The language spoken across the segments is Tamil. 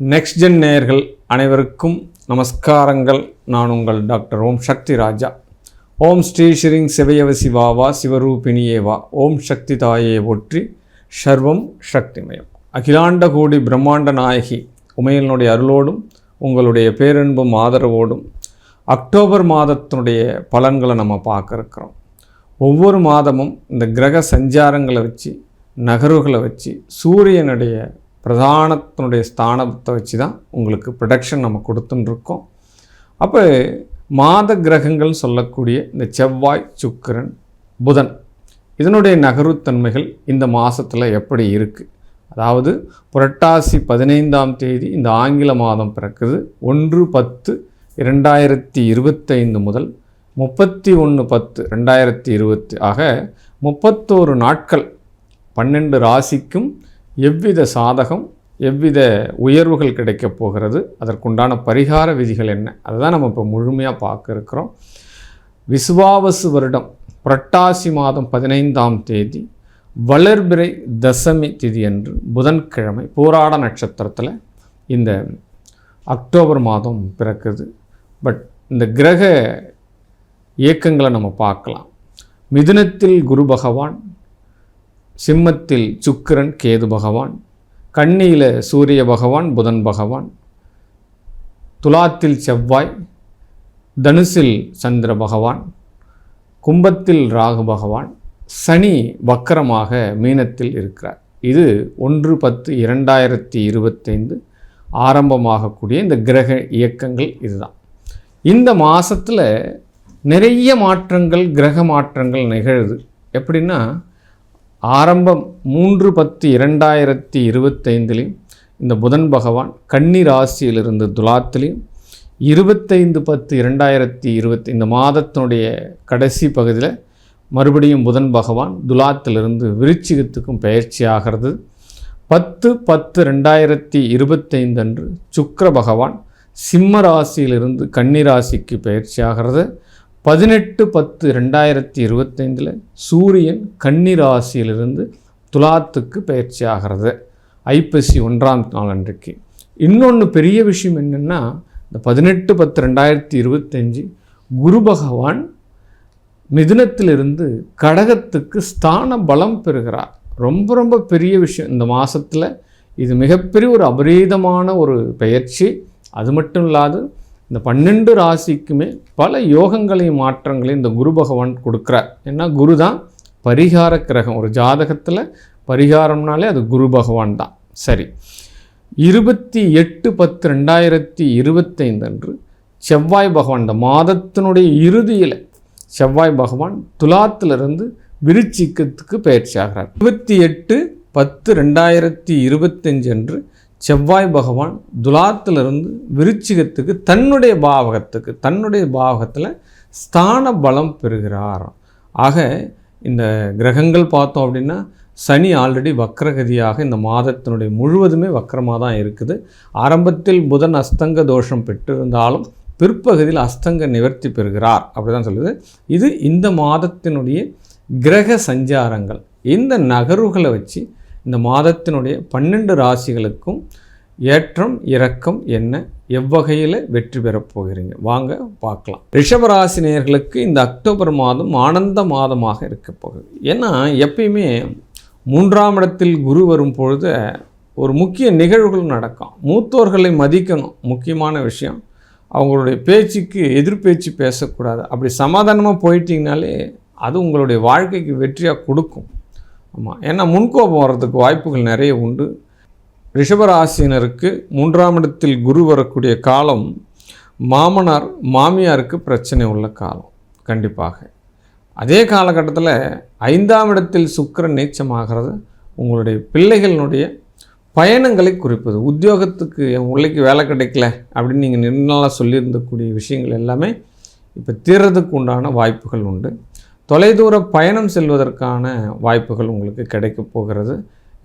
நெக்ஸ்ட் ஜென் நேயர்கள் அனைவருக்கும் நமஸ்காரங்கள். நான் உங்கள் டாக்டர் ஓம் சக்தி ராஜா. ஓம் ஸ்ரீ ஸ்ரீங் சிவயவ சிவாவா சிவரூபிணியேவா ஓம் சக்தி தாயே ஒற்றி சர்வம் சக்திமயம். அகிலாண்ட கோடி பிரம்மாண்ட நாயகி உமையனுடைய அருளோடும் உங்களுடைய பேரன்பும் ஆதரவோடும் அக்டோபர் மாதத்தினுடைய பலன்களை நம்ம பார்க்க இருக்கிறோம். ஒவ்வொரு மாதமும் இந்த கிரக சஞ்சாரங்களை வச்சு நகர்வுகளை வச்சு சூரியனுடைய பிரதானத்தினுடைய ஸ்தானத்தை வச்சு தான் உங்களுக்கு ப்ரொடக்ஷன் நம்ம கொடுத்துட்டுருக்கோம் அப்போ மாத கிரகங்கள் சொல்லக்கூடிய இந்த செவ்வாய் சுக்கிரன் புதன் இதனுடைய நகர்வுத்தன்மைகள் இந்த மாதத்தில் எப்படி இருக்குது அதாவது புரட்டாசி பதினைந்தாம் தேதி இந்த ஆங்கில மாதம் பிறக்குது. ஒன்று பத்து இரண்டாயிரத்தி இருபத்தைந்து முதல் முப்பத்தி ஒன்று பத்து ரெண்டாயிரத்தி இருபத்தி ஆக முப்பத்தோரு நாட்கள் பன்னெண்டு ராசிக்கும் எவ்வித சாதகம் எவ்வித உயர்வுகள் கிடைக்கப் போகிறது அதற்குண்டான பரிகார விதிகள் என்ன? அதை தான் நம்ம இப்போ முழுமையாக பார்க்க இருக்கிறோம். விசுவாவசு வருடம் புரட்டாசி மாதம் பதினைந்தாம் தேதி வளர்பிறை தசமி திதி அன்று புதன்கிழமை போராட நட்சத்திரத்தில் இந்த அக்டோபர் மாதம் பிறக்குது. பட் இந்த கிரக இயக்கங்களை நம்ம பார்க்கலாம். மிதுனத்தில் குரு பகவான் சிம்மத்தில் சுக்கிரன் கேது பகவான் கன்னியில் சூரிய பகவான் புதன் பகவான் துலாத்தில் செவ்வாய் தனுசில் சந்திர பகவான் கும்பத்தில் ராகு பகவான் சனி வக்கரமாக மீனத்தில் இருக்கிறார். இது ஒன்று பத்து இரண்டாயிரத்தி இருபத்தைந்து ஆரம்பமாகக்கூடிய இந்த கிரக இயக்கங்கள் இதுதான். இந்த மாதத்தில் நிறைய மாற்றங்கள் கிரக மாற்றங்கள் நிகழுது. எப்படின்னா ஆரம்பம் மூன்று பத்து இரண்டாயிரத்தி இருபத்தைந்துலேயும் இந்த புதன் பகவான் கன்னி ராசியிலிருந்து துலாத்திலையும் இருபத்தைந்து பத்து இரண்டாயிரத்தி இருபத்தி இந்த மாதத்தினுடைய கடைசி பகுதியில் மறுபடியும் புதன் பகவான் துலாத்திலிருந்து விருச்சிகத்துக்கும் பயிற்சி ஆகிறது. பத்து பத்து ரெண்டாயிரத்தி இருபத்தைந்து அன்று சுக்கர பகவான் சிம்ம ராசியிலிருந்து கன்னி ராசிக்கு பயிற்சி ஆகிறது. பதினெட்டு பத்து ரெண்டாயிரத்தி இருபத்தைந்தில் சூரியன் கன்னி ராசியிலிருந்து துலாத்துக்கு பயிற்சி ஆகிறது ஐப்பசி ஒன்றாம் நாள் அன்றைக்கு. இன்னொன்று பெரிய விஷயம் என்னென்னா இந்த பதினெட்டு பத்து ரெண்டாயிரத்தி இருபத்தஞ்சி குரு பகவான் மிதுனத்திலிருந்து கடகத்துக்கு ஸ்தான பலம் பெறுகிறார். ரொம்ப ரொம்ப பெரிய விஷயம். இந்த மாதத்தில் இது மிகப்பெரிய ஒரு அபரீதமான ஒரு பயிற்சி. அது மட்டும் இல்லாது இந்த பன்னெண்டு ராசிக்குமே பல யோகங்களையும் மாற்றங்களையும் இந்த குரு பகவான் கொடுக்குறார். ஏன்னா குரு தான் பரிகார கிரகம். ஒரு ஜாதகத்தில் பரிகாரம்னாலே அது குரு பகவான் தான். சரி. இருபத்தி எட்டு பத்து ரெண்டாயிரத்தி இருபத்தைந்து அன்று செவ்வாய் பகவான் இந்த மாதத்தினுடைய இறுதியில் செவ்வாய் பகவான் துலாத்திலிருந்து விருச்சிக்கத்துக்கு பயிற்சி ஆகிறார் இருபத்தி எட்டு பத்து ரெண்டாயிரத்தி இருபத்தஞ்சு அன்று செவ்வாய் பகவான் துலாத்திலிருந்து விருச்சிகத்துக்கு தன்னுடைய பாவகத்துக்கு தன்னுடைய பாவகத்தில் ஸ்தான பலம் பெறுகிறார். ஆக இந்த கிரகங்கள் பார்த்தோம் அப்படின்னா சனி ஆல்ரெடி வக்ரகதியாக இந்த மாதத்தினுடைய முழுவதுமே வக்கரமாக தான் இருக்குது. ஆரம்பத்தில் புதன் அஸ்தங்க தோஷம் பெற்றிருந்தாலும் பிற்பகுதியில் அஸ்தங்க நிவர்த்தி பெறுகிறார். அப்படி தான் சொல்லுது. இது இந்த மாதத்தினுடைய கிரக சஞ்சாரங்கள். இந்த நகர்வுகளை வச்சு இந்த மாதத்தினுடைய பன்னெண்டு ராசிகளுக்கும் ஏற்றம் இறக்கம் என்ன? எவ்வகையில் வெற்றி பெறப் போகிறீங்க? வாங்க பார்க்கலாம். ரிஷபராசி நேர்களுக்கு இந்த அக்டோபர் மாதம் ஆனந்த மாதமாக இருக்க போகுது. ஏன்னா எப்பயுமே மூன்றாம் இடத்தில் குரு வரும் பொழுது ஒரு முக்கிய நிகழ்வுகள் நடக்கும். மூத்தோர்களை மதிக்கணும் முக்கியமான விஷயம். அவங்களுடைய பேச்சுக்கு எதிர்பேச்சு பேசக்கூடாது. அப்படி சமாதானமாக போயிட்டீங்கனாலே அது உங்களுடைய வாழ்க்கைக்கு வெற்றியாக கொடுக்கும். ஆமாம் ஏன்னா முன்கோபம் வர்றதுக்கு வாய்ப்புகள் நிறைய உண்டு. ரிஷபராசினருக்கு மூன்றாம் இடத்தில் குரு வரக்கூடிய காலம் மாமனார் மாமியாருக்கு பிரச்சனை உள்ள காலம் கண்டிப்பாக. அதே காலகட்டத்தில் ஐந்தாம் இடத்தில் சுக்கரன் நீச்சமாகிறது உங்களுடைய பிள்ளைகளினுடைய பயணங்களை குறிப்பது. உத்தியோகத்துக்கு என் பிள்ளைக்கு வேலை கிடைக்கல அப்படின்னு நீங்கள் நிர்ணலாக சொல்லியிருந்தக்கூடிய விஷயங்கள் எல்லாமே இப்போ தீர்றதுக்கு உண்டான வாய்ப்புகள் உண்டு. தொலைதூர பயணம் செல்வதற்கான வாய்ப்புகள் உங்களுக்கு கிடைக்கப் போகிறது.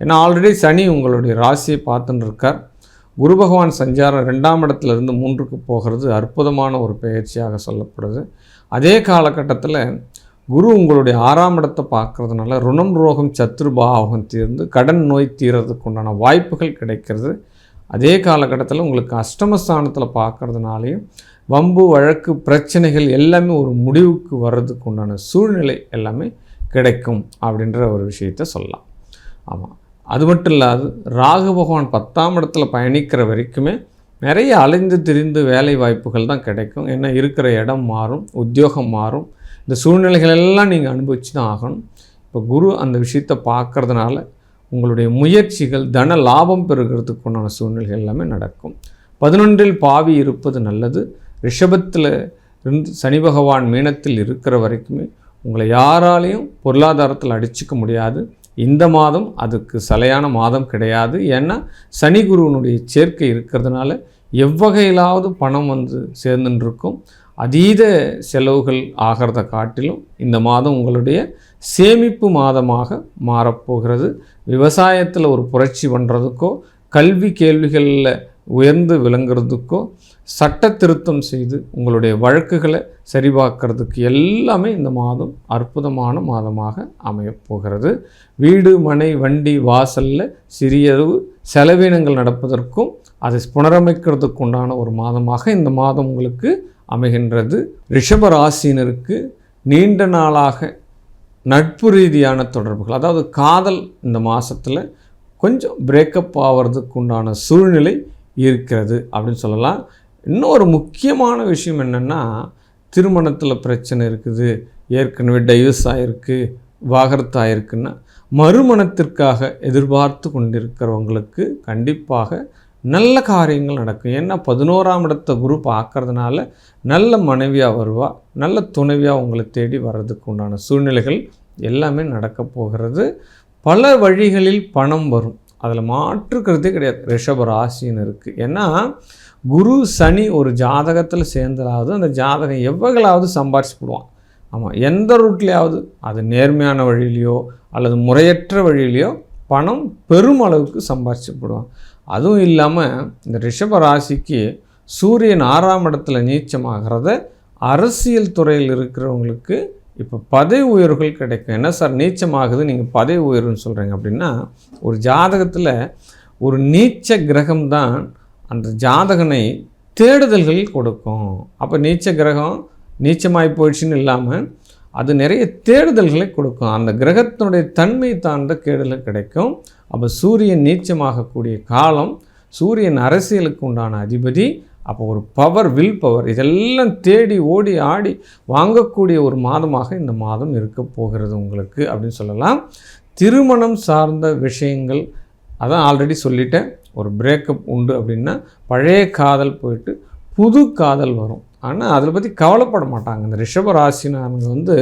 ஏன்னா ஆல்ரெடி சனி உங்களுடைய ராசியை பார்த்துன்னு இருக்கார். குரு பகவான் சஞ்சாரம் ரெண்டாம் இடத்துல இருந்து மூன்றுக்கு போகிறது. அற்புதமான ஒரு பயிற்சியாக சொல்லப்படுது. அதே காலகட்டத்தில் குரு உங்களுடைய ஆறாம் இடத்தை பார்க்கறதுனால ருணம் ரோகம் சத்ருபாவகம் தீர்ந்து கடன் நோய் தீர்றதுக்கு உண்டான வாய்ப்புகள் கிடைக்கிறது. அதே காலகட்டத்தில் உங்களுக்கு அஷ்டமஸ்தானத்தில் பார்க்கறதுனாலையும் வம்பு வழக்கு பிரச்சனைகள் எல்லாமே ஒரு முடிவுக்கு வர்றதுக்கு உண்டான சூழ்நிலை எல்லாமே கிடைக்கும் அப்படின்ற ஒரு விஷயத்த சொல்லலாம். ஆமாம் அது மட்டும் இல்லாது ராகு பகவான் பத்தாம் இடத்துல பயணிக்கிற வரைக்குமே நிறைய அலைந்து திரிந்து வேலை வாய்ப்புகள் தான் கிடைக்கும். ஏன்னா இருக்கிற இடம் மாறும் உத்தியோகம் மாறும். இந்த சூழ்நிலைகள் எல்லாம் நீங்கள் அனுபவிச்சு தான் ஆகணும். இப்போ குரு அந்த விஷயத்தை பார்க்குறதுனால உங்களுடைய முயற்சிகள் தன லாபம் பெறுகிறதுக்கு உண்டான சூழ்நிலைகள் எல்லாமே நடக்கும். பதினொன்றில் பாவி இருப்பது நல்லது. ரிஷபத்தில் இருந்து சனி பகவான் மீனத்தில் இருக்கிற வரைக்குமே உங்களை யாராலையும் பொருளாதாரத்தில் அடிச்சுக்க முடியாது. இந்த மாதம் அதுக்கு சலையான மாதம் கிடையாது. ஏன்னா சனி குருவனுடைய சேர்க்கை இருக்கிறதுனால எவ்வகையிலாவது பணம் வந்து சேர்ந்துருக்கும் அதீத செலவுகள் ஆகிறத காட்டிலும் இந்த மாதம் உங்களுடைய சேமிப்பு மாதமாக மாறப்போகிறது. விவசாயத்தில் ஒரு புரட்சி பண்ணுறதுக்கோ கல்வி கேள்விகளில் உயர்ந்து விளங்குறதுக்கோ சட்ட திருத்தம் செய்து உங்களுடைய வழக்குகளை சரிபார்க்கறதுக்கு எல்லாமே இந்த மாதம் அற்புதமான மாதமாக அமையப்போகிறது வீடு மனை வண்டி வாசலில் சிறியளவு செலவினங்கள் நடப்பதற்கும் அதை புனரமைக்கிறதுக்கு உண்டான ஒரு மாதமாக இந்த மாதம் உங்களுக்கு அமைகின்றது. ரிஷப ராசினருக்கு நீண்ட நாளாக நட்பு ரீதியான தொடர்புகள் அதாவது காதல் இந்த மாதத்தில் கொஞ்சம் பிரேக்கப் ஆகிறதுக்கு உண்டான சூழ்நிலை இருக்கிறது அப்படின்னு சொல்லலாம். இன்னொரு முக்கியமான விஷயம் என்னென்னா திருமணத்தில் பிரச்சனை இருக்குது ஏற்கனவே டைவர்ஸ் ஆகிருக்கு வாகரத்தாயிருக்குன்னா ஆகிருக்குன்னா மறுமணத்திற்காக எதிர்பார்த்து கொண்டிருக்கிறவங்களுக்கு கண்டிப்பாக நல்ல காரியங்கள் நடக்கும். ஏன்னா பதினோராம் இடத்த குரு பார்க்கறதுனால நல்ல மனைவியாக வருவா நல்ல துணைவியாக உங்களை தேடி வர்றதுக்கு உண்டான சூழ்நிலைகள் எல்லாமே நடக்க போகிறது. பல வழிகளில் பணம் வரும். அதில் மாற்றுக்கிறதே கிடையாது. ரிஷப ராசின்னு இருக்குது ஏன்னா குரு சனி ஒரு ஜாதகத்தில் சேர்ந்தலாவது அந்த ஜாதகம் எவ்வளவு சம்பாரிச்சு போடுவான் ஆமாம் எந்த ரூட்லேயாவது அது நேர்மையான வழியிலையோ அல்லது முறையற்ற வழியிலையோ பணம் பெருமளவுக்கு சம்பாரிச்சு போடுவான் அதுவும் இல்லாமல் இந்த ரிஷப ராசிக்கு சூரியன் ஆறாம் இடத்துல நீச்சமாகிறத அரசியல் துறையில் இருக்கிறவங்களுக்கு இப்போ பதவி உயர்வுகள் கிடைக்கும். என்ன சார்? நீச்சமாகுது. நீங்கள் பதவி உயர்வுன்னு சொல்கிறீங்க அப்படின்னா ஒரு ஜாதகத்தில் ஒரு நீச்ச கிரகம்தான் அந்த ஜாதகனை தேடுதல்கள் கொடுக்கும். அப்போ நீச்ச கிரகம் நீச்சமாகி போயிடுச்சுன்னு இல்லாமல் அது நிறைய தேடுதல்களை கொடுக்கும். அந்த கிரகத்தினுடைய தன்மை தாண்ட கேடுதல் கிடைக்கும். அப்போ சூரியன் நீச்சமாகக்கூடிய காலம் சூரியன் அரசியலுக்கு உண்டான அதிபதி அப்போ ஒரு பவர் வில் பவர் இதெல்லாம் தேடி ஓடி ஆடி வாங்கக்கூடிய ஒரு மாதமாக இந்த மாதம் இருக்க போகிறது உங்களுக்கு அப்படின்னு சொல்லலாம். திருமணம் சார்ந்த விஷயங்கள் அதான் ஆல்ரெடி சொல்லிட்டேன். ஒரு பிரேக்கப் உண்டு அப்படின்னா பழைய காதல் போயிட்டு புது காதல் வரும். ஆனால் அதில் பற்றி கவலைப்பட மாட்டாங்க. இந்த ரிஷப ராசினாங்க வந்து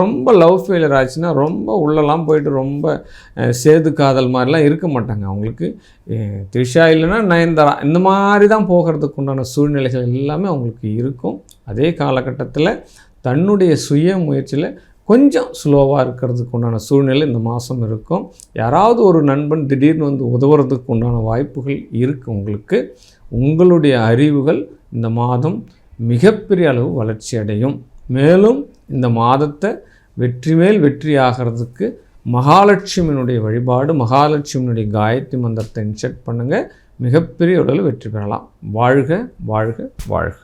ரொம்ப லவ் ஃபெயிலியர் ஆச்சுன்னா ரொம்ப உள்ளெல்லாம் போயிட்டு ரொம்ப சேது காதல் மாதிரிலாம் இருக்க மாட்டாங்க. அவங்களுக்கு த்ரிஷா இல்லைன்னா நயன்தாரா இந்த மாதிரி தான் போகிறதுக்கு உண்டான சூழ்நிலைகள் எல்லாமே அவங்களுக்கு இருக்கும். அதே காலகட்டத்தில் தன்னுடைய சுய முயற்சியில் கொஞ்சம் ஸ்லோவாக இருக்கிறதுக்கு உண்டான சூழ்நிலை இந்த மாதம் இருக்கும். யாராவது ஒரு நண்பன் திடீர்னு வந்து உதவுறதுக்கு உண்டான வாய்ப்புகள் இருக்குது உங்களுக்கு. உங்களுடைய அறிவுகள் இந்த மாதம் மிகப்பெரிய அளவு வளர்ச்சி அடையும். மேலும் இந்த மாதத்தை வெற்றி மேல் வெற்றி ஆகிறதுக்கு மகாலட்சுமியினுடைய வழிபாடு மகாலட்சுமியினுடைய காயத்ரி மந்திரத்தை இன்செர்ட் பண்ணுங்கள் மிகப்பெரிய உடலில் வெற்றி பெறலாம். வாழ்க வாழ்க வாழ்க.